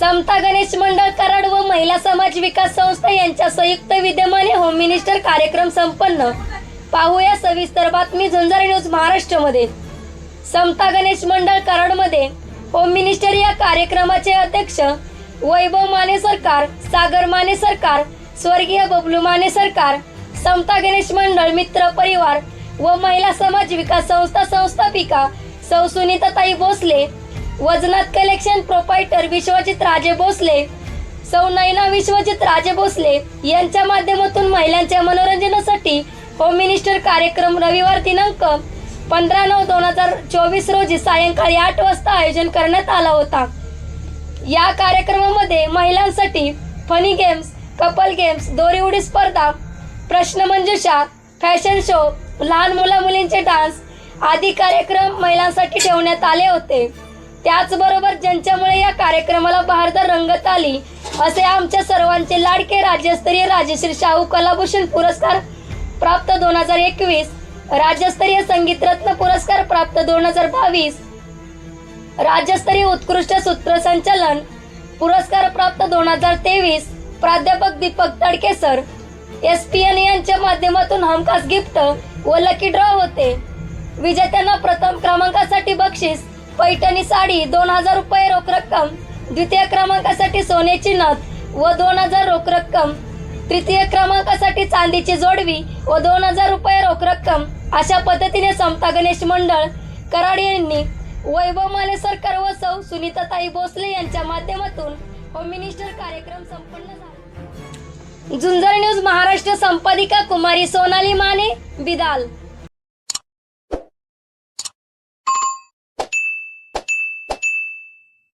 समता गणेश मंडळ कराड व महिला समाज विकास संस्था यांच्या संयुक्त विद्यमाने होम मिनिस्टर कार्यक्रम संपन्न. पाहूया सविस्तर बातमी झुंजार न्यूज महाराष्ट्रमध्ये. समता गणेश मंडळ कराडमध्ये होम मिनिस्टर या कार्यक्रमाचे अध्यक्ष वैभव माने सरकार सागर माने सरकार स्वर्गीय बबलू माने सरकार समता गणेश मंडळ मित्र परिवार व महिला समाज विकास संस्था संस्थापिका सौ सुनीताताई भोसले वजनात कलेक्शन प्रोपायटर विश्वजित राजे भोसले सौ नैना विश्वजित राजे भोसले यांच्या माध्यमातून महिलांच्या मनोरंजनासाठी होम मिनिस्टर कार्यक्रम रविवार दिनांक पंधरा नऊ दोन हजार चोवीस रोजी सायंकाळी आठ वाजता आयोजन करण्यात आला होता. या कार्यक्रमामध्ये महिलांसाठी फनी गेम्स कपल गेम्स दोरी उडी स्पर्धा प्रश्नमंजुषा फॅशन शो लहान मुला मुलींचे डान्स आदी कार्यक्रम महिलांसाठी ठेवण्यात आले होते. त्याचबरोबर ज्यांच्यामुळे या कार्यक्रमाला बहारदार रंगत आली असे आमच्या सर्वांचे लाडके राज्यस्तरीय राजश्री शाहू कलाभूषण पुरस्कार प्राप्त दोन हजार एकवीस राज्यस्तरीय संगीतरत्न पुरस्कार प्राप्त दोन हजार बावीस राज्यस्तरीय उत्कृष्ट सूत्रसंचालन पुरस्कार प्राप्त दोन हजार तेवीस प्राध्यापक Deepak Tadke sir S P N यांच्या माध्यमातून हमखास गिफ्ट व लकी ड्रॉ होते. विजेत्यांना प्रथम क्रमांकासाठी बक्षीस पैठणी साडी दोन हजार रुपये रोख रक्कम. द्वितीय क्रमांकासाठी सोन्याची नथ व दोन हजार रोख रक्कम. तृतीय क्रमांकासाठी चांदीची जोडवी व दोन हजार रुपये रोख रक्कम. अशा पद्धतीने समता गणेश मंडळ कराड यांनी वैभव माने सरकार व सौ सुनीताताई भोसले यांच्या माध्यमातून होम मिनिस्टर कार्यक्रम संपन्न झाला. झुंजर न्यूज महाराष्ट्र संपादिका कुमारी सोनाली माने बिदाल.